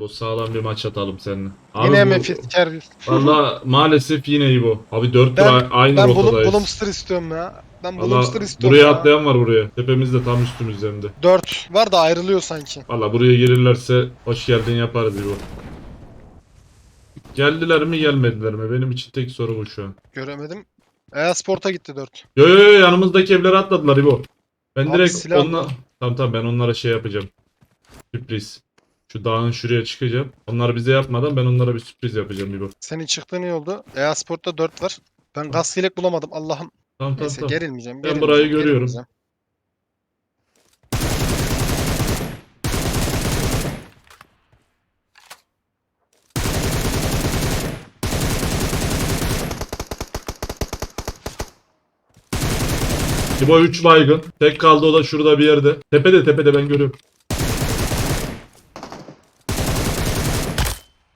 İbo sağlam bir maç atalım seninle. Abi Yine bu- Memphis Kervis. Valla maalesef yine İbo. Abi 4 tur Ben- aynı Ben rotadayız. Bulumster istiyorum ya. Ben Bulumster istiyorum buraya ya. atlayan var buraya. Tepemizde tam üstümüzde hem de. 4 var da ayrılıyor sanki. Valla buraya gelirlerse hoş geldin yaparız İbo. Geldiler mi gelmediler mi? Benim için tek soru bu şu an. Göremedim. E-Sport'a gitti 4. Yo yo yo yanımızdaki evlere atladılar İbo. Ben Abi direkt onla... Tamam tamam ben onlara şey yapacağım. Sürpriz. Şu dağın şuraya çıkacağım. Onlar bize yapmadan ben onlara bir sürpriz yapacağım İbo. Senin çıktığın iyi oldu. E-Sport'ta 4 var. Ben gaz yelek bulamadım. Allah'ım. Tamam tamam Neyse tamam. gerilmeyeceğim. Ben gerilmeyeceğim, burayı görüyorum. gerilmeyeceğim. İbo 3 baygın. Tek kaldı o da şurada bir yerde. Tepede tepede ben görüyorum.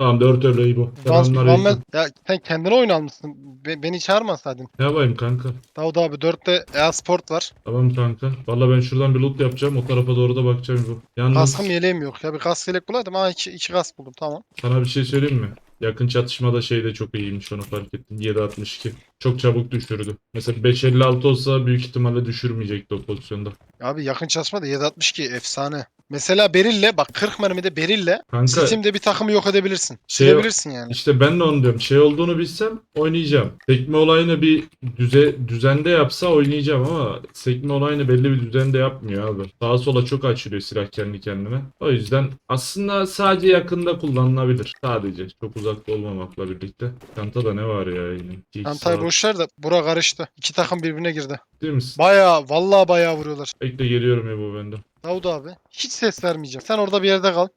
Tamam 4 öyle İbo. Vans, Selamünaleyküm. Van ya sen kendine oyun almışsın. Be- beni çağırmasaydın. Ne yapayım kanka? Davut abi 4'te e-sport var. Tamam kanka. Valla ben şuradan bir loot yapacağım. O tarafa doğru da bakacağım İbo. Yalnız Kaskım yeleğim yok. Ya bir kask yelek bulaydım. Aa iki, iki kask buldum tamam. sana bir şey söyleyeyim mi? Yakın çatışmada şey de çok iyiymiş onu fark ettim. 7.62. Çok çabuk düşürdü. Mesela 5.56 olsa büyük ihtimalle düşürmeyecekti o pozisyonda. Abi yakın çalışmada 762 efsane. Mesela Beril'le bak 40 mermide Beril'le Kanka Steam'de bir takımı yok edebilirsin. Şey- Silebilirsin yani. İşte ben de onu diyorum. Şey olduğunu bilsem oynayacağım. Sekme olayını bir düze, düzende yapsa oynayacağım ama sekme olayını belli bir düzende yapmıyor abi. Sağa sola çok açılıyor silah kendi kendine. O yüzden aslında sadece yakında kullanılabilir. Sadece. Çok uzakta olmamakla birlikte. Çantada ne var ya yine? İki Çantayı saat. boşver de bura karıştı. İki takım birbirine girdi. Değil misin? Baya vallahi baya vuruyorlar. Bekle geliyorum ya bu bende. Davut abi hiç ses vermeyeceğim. Sen orada bir yerde kal.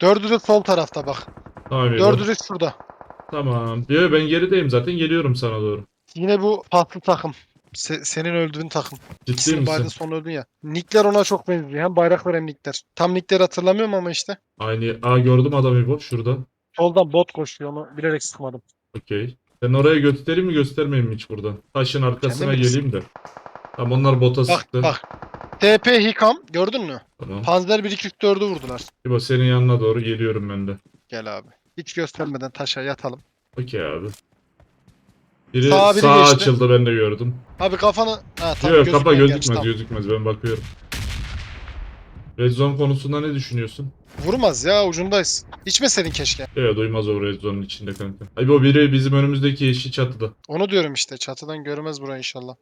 Dördü de sol tarafta bak. Tamam. Dördü de şurada. Tamam. Yo, ben gerideyim zaten geliyorum sana doğru. Yine bu farklı takım. Se- senin öldüğün takım. Ciddi İkisini misin? sonra öldün ya. Nickler ona çok benziyor. Hem bayraklar hem nickler. Tam nickleri hatırlamıyorum ama işte. Aynı. Aa gördüm adamı bu şurada. Soldan bot koşuyor onu bilerek sıkmadım. Okey. Ben oraya göstereyim mi göstermeyeyim mi hiç buradan? Taşın arkasına Kendin geleyim de. Tamam onlar bota Bak sıktı. bak. TP Hikam gördün mü? Tamam. Panzer 1 2 3 4'ü vurdular. İbo senin yanına doğru geliyorum ben de. Gel abi. Hiç göstermeden taşa yatalım. Okey abi. Biri Sağa sağa, biri geçti. açıldı ben de gördüm. Abi kafanı... Ha, tamam, Yok kapa gözükmez gerçi, tamam. gözükmez ben bakıyorum. Red zone konusunda ne düşünüyorsun? Vurmaz ya ucundayız. İçmeseydin keşke. Evet duymaz o red zone'un içinde kanka. Ay bu biri bizim önümüzdeki yeşil çatıda. Onu diyorum işte. Çatıdan görmez burayı inşallah.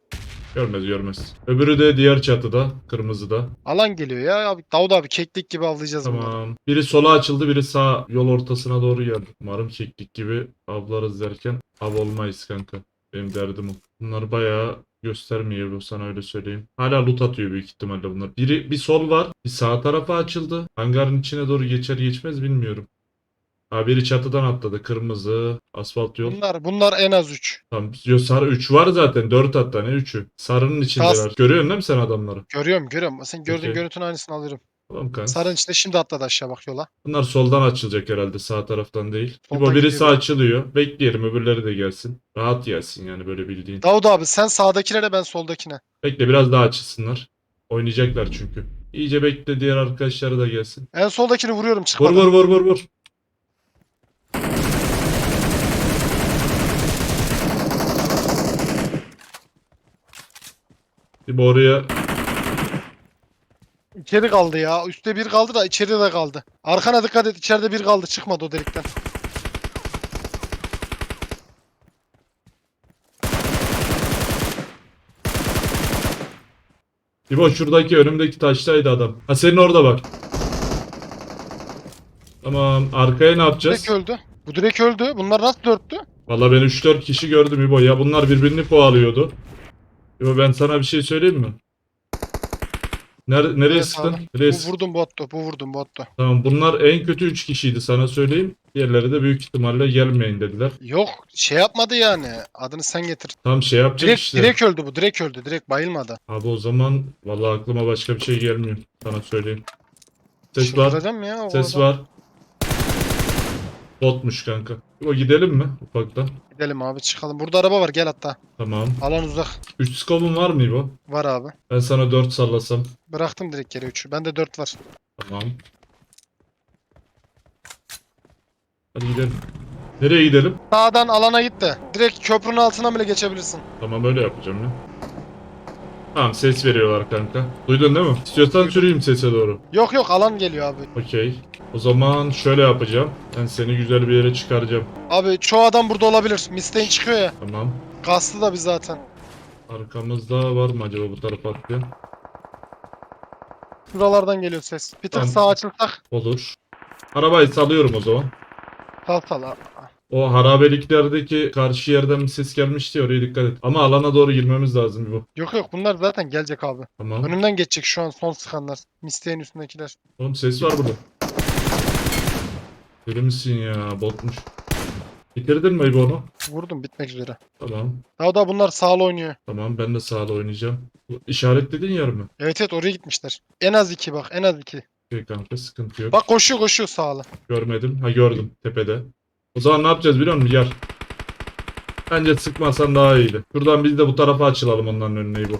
Görmez görmez. Öbürü de diğer çatıda. Kırmızıda. Alan geliyor ya. Abi, Davut abi keklik gibi avlayacağız bunları. Tamam. Biri sola açıldı biri sağ yol ortasına doğru geldi. Umarım keklik gibi avlarız derken av olmayız kanka. Benim derdim o. Bunlar bayağı göstermiyor bu sana öyle söyleyeyim. Hala loot atıyor büyük ihtimalle bunlar. Biri bir sol var. Bir sağ tarafa açıldı. Hangarın içine doğru geçer geçmez bilmiyorum. Ha biri çatıdan atladı. Kırmızı. Asfalt yol. Bunlar bunlar en az 3. Tamam. Yo, sarı 3 var zaten. 4 hatta ne 3'ü. Sarının içindeler. Kas- Görüyorsun değil mi sen adamları? Görüyorum görüyorum. Sen gördüğün Okey. görüntünün aynısını alırım. Tamam kanka. Sarın içinde şimdi atladı aşağı bak yola. Bunlar soldan açılacak herhalde sağ taraftan değil. Soldan Bu biri gidiyor. sağ açılıyor. Bekleyelim öbürleri de gelsin. Rahat gelsin yani böyle bildiğin. Davut abi sen sağdakilere ben soldakine. Bekle biraz daha açılsınlar. Oynayacaklar çünkü. İyice bekle diğer arkadaşları da gelsin. En soldakini vuruyorum Vur çıkmadan. vur vur vur vur. Bir oraya İçeri kaldı ya. Üstte bir kaldı da içeride de kaldı. Arkana dikkat et. içeride bir kaldı. Çıkmadı o delikten. İbo şuradaki önümdeki taştaydı adam. Ha senin orada bak. Tamam arkaya ne yapacağız? Direkt öldü. Bu direkt öldü. Bunlar nasıl dörttü? Valla ben 3-4 kişi gördüm İbo. Ya bunlar birbirini kovalıyordu. İbo ben sana bir şey söyleyeyim mi? Nere nereye Evet sıktın? abi. Nereye Bu sıktın? vurdum bottu. Bu vurdum bottu. Tamam bunlar en kötü 3 kişiydi sana söyleyeyim. Diğerleri de büyük ihtimalle gelmeyin dediler. Yok şey yapmadı yani. Adını sen getir. Tam şey yapacak Direkt, işte. direkt öldü bu. Direkt öldü. Direkt bayılmadı. Abi o zaman valla aklıma başka bir şey gelmiyor. Sana söyleyeyim. Ses var. vuracağım ya. o Ses adam. var. Botmuş kanka. İbo gidelim mi ufaktan? Gidelim abi çıkalım. Burada araba var gel hatta. Tamam. Alan uzak. 3 skobun var mı İbo? Var abi. Ben sana 4 sallasam. Bıraktım direkt geri 3'ü. Bende 4 var. Tamam. Hadi gidelim. Nereye gidelim? Sağdan alana git de. Direkt köprünün altına bile geçebilirsin. Tamam öyle yapacağım ya. Tamam ses veriyorlar kanka. Duydun değil mi? İstiyorsan süreyim sese doğru. Yok yok alan geliyor abi. Okey. O zaman şöyle yapacağım. Ben seni güzel bir yere çıkaracağım. Abi çoğu adam burada olabilir. Misteğin çıkıyor ya. Tamam. Kastı da biz zaten. Arkamızda var mı acaba bu tarafa atlayan? Şuralardan geliyor ses. Bir tık Tamam. sağa açılsak. Olur. Arabayı salıyorum o zaman. Sal sal. abi. O harabeliklerdeki karşı yerden bir ses gelmişti ya, oraya dikkat et. Ama alana doğru girmemiz lazım bu. Yok yok bunlar zaten gelecek abi. Tamam. Önümden geçecek şu an son sıkanlar. Misteğin üstündekiler. Oğlum ses var burada. Deli misin ya botmuş. Bitirdin mi Ebo onu? Vurdum bitmek üzere. Tamam. Daha da bunlar sağlı oynuyor. Tamam ben de sağda oynayacağım. Bu İşaretlediğin yer mi? Evet evet oraya gitmişler. En az iki bak en az iki. Okey kanka sıkıntı yok. Bak koşuyor koşuyor sağlı. Görmedim. Ha gördüm tepede. O zaman ne yapacağız biliyor musun? Gel. Bence sıkmasan daha iyiydi. Şuradan biz de bu tarafa açılalım onların önüne bu.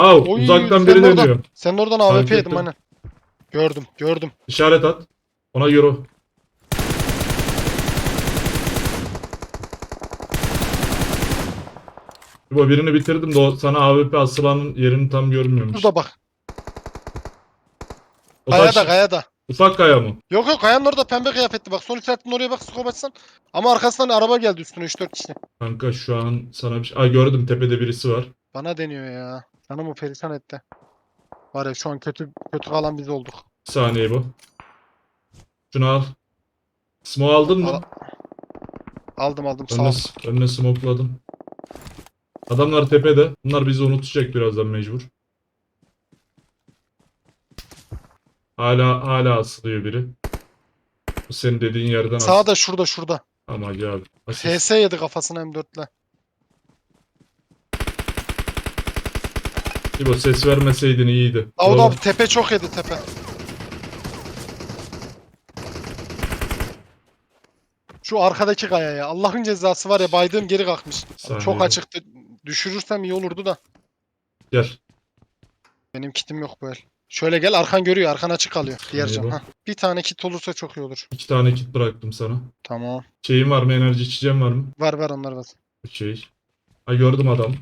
Oy, uzaktan biri deniyor. Sen oradan AWP yedim hani. Gördüm gördüm. İşaret at. Ona göre. Bu birini bitirdim de o sana AWP asılanın yerini tam görmüyormuş. Burada bak. O Kayada taş- kayada. ufak kaya mı? Yok yok kayanın orada pembe kıyafetli bak. Son işaretin oraya bak skop açsan. Ama arkasından araba geldi üstüne 3-4 kişi. Kanka şu an sana bir şey... Aa gördüm tepede birisi var. Bana deniyor ya. Canımı perişan etti. Var ya şu an kötü kötü kalan biz olduk. Bir saniye bu. Şunu al. Smoke aldın mı? Al- Aldım aldım sağ Önüne, ol. önüne smokladım. Adamlar tepede. Bunlar bizi unutacak birazdan mecbur. Hala hala asılıyor biri. Bu senin dediğin yerden as. Sağda şurada şurada. Ama abi. Asist. HS yedi kafasına M4'le. İbo ses vermeseydin iyiydi. Davut Oğlum, abi tepe çok yedi tepe. Şu arkadaki kaya ya. Allah'ın cezası var ya baydığım geri kalkmış. saniye Çok açıktı. Düşürürsem iyi olurdu da. Gel. Benim kitim yok bu el. Şöyle gel arkan görüyor. Arkan açık kalıyor. Diğer cam. Hah. Bir tane kit olursa çok iyi olur. İki tane kit bıraktım sana. Tamam. Şeyin var mı? Enerji içeceğim var mı? Var var onlar var. Okey. Ha gördüm adam.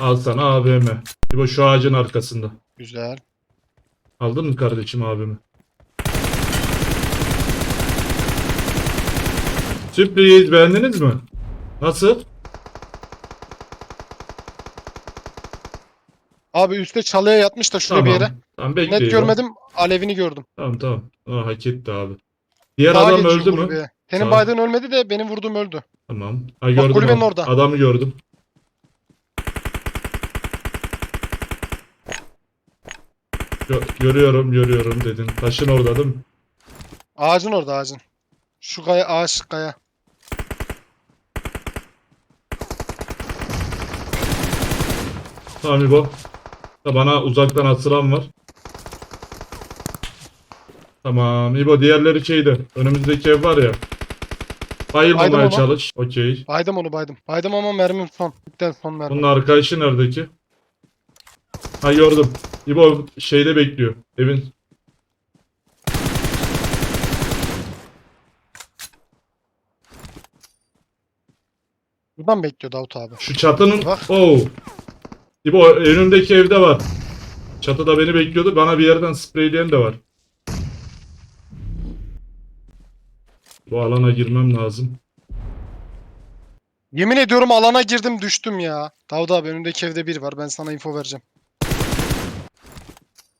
Al sana AVM. İbo şu ağacın arkasında. Güzel. Aldın mı kardeşim abimi? Sürpriz beğendiniz mi? Nasıl? Abi üstte çalıya yatmış da şuraya bir yere. Tamam bekle Net görmedim. Alevini gördüm. Tamam tamam. O hak etti abi. Diğer Sağa adam öldü mü? kulübeye. Senin Sağ. baydığın ölmedi de benim vurduğum öldü. Tamam. Ha gördüm. kulübenin orada. Adamı gördüm. Gö- görüyorum görüyorum dedin. Taşın orada değil mi? Ağacın orada ağacın. Şu kaya ağaç kaya. Tamam. Da Bana uzaktan atılan var. Tamam İbo diğerleri şeydi. Önümüzdeki ev var ya. Bayılmamaya çalış. Okey. Baydım onu baydım. Baydım ama mermim son. Bitten son mermi. Bunun arkadaşı neredeki? Ha gördüm. İbo şeyde bekliyor. Evin. Buradan bekliyor Davut abi. Şu çatının... Bak. Oo. İbo önümdeki evde var. Çatıda beni bekliyordu. Bana bir yerden spreyleyen de var. Bu alana girmem lazım. Yemin ediyorum alana girdim düştüm ya. Davut abi önümdeki evde biri var. Ben sana info vereceğim.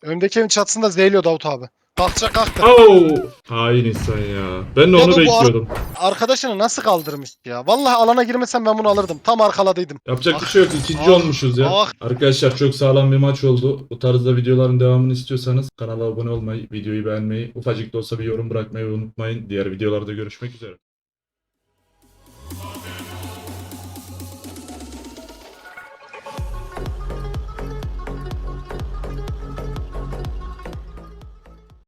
Önümdeki evin çatısında zeyliyor Davut abi. Kalkacak kalktı. Oo! Hain insan ya. Ben de Ya onu bu- bu bekliyordum. Arkadaşını nasıl kaldırmış ya? Vallahi alana girmesem ben bunu alırdım. Tam arkaladıydım. Yapacak bir şey yok. İkinci Ah, olmuşuz ya. ah. Arkadaşlar çok sağlam bir maç oldu. Bu tarzda videoların devamını istiyorsanız kanala abone olmayı, videoyu beğenmeyi, ufacık da olsa bir yorum bırakmayı unutmayın. Diğer videolarda görüşmek üzere.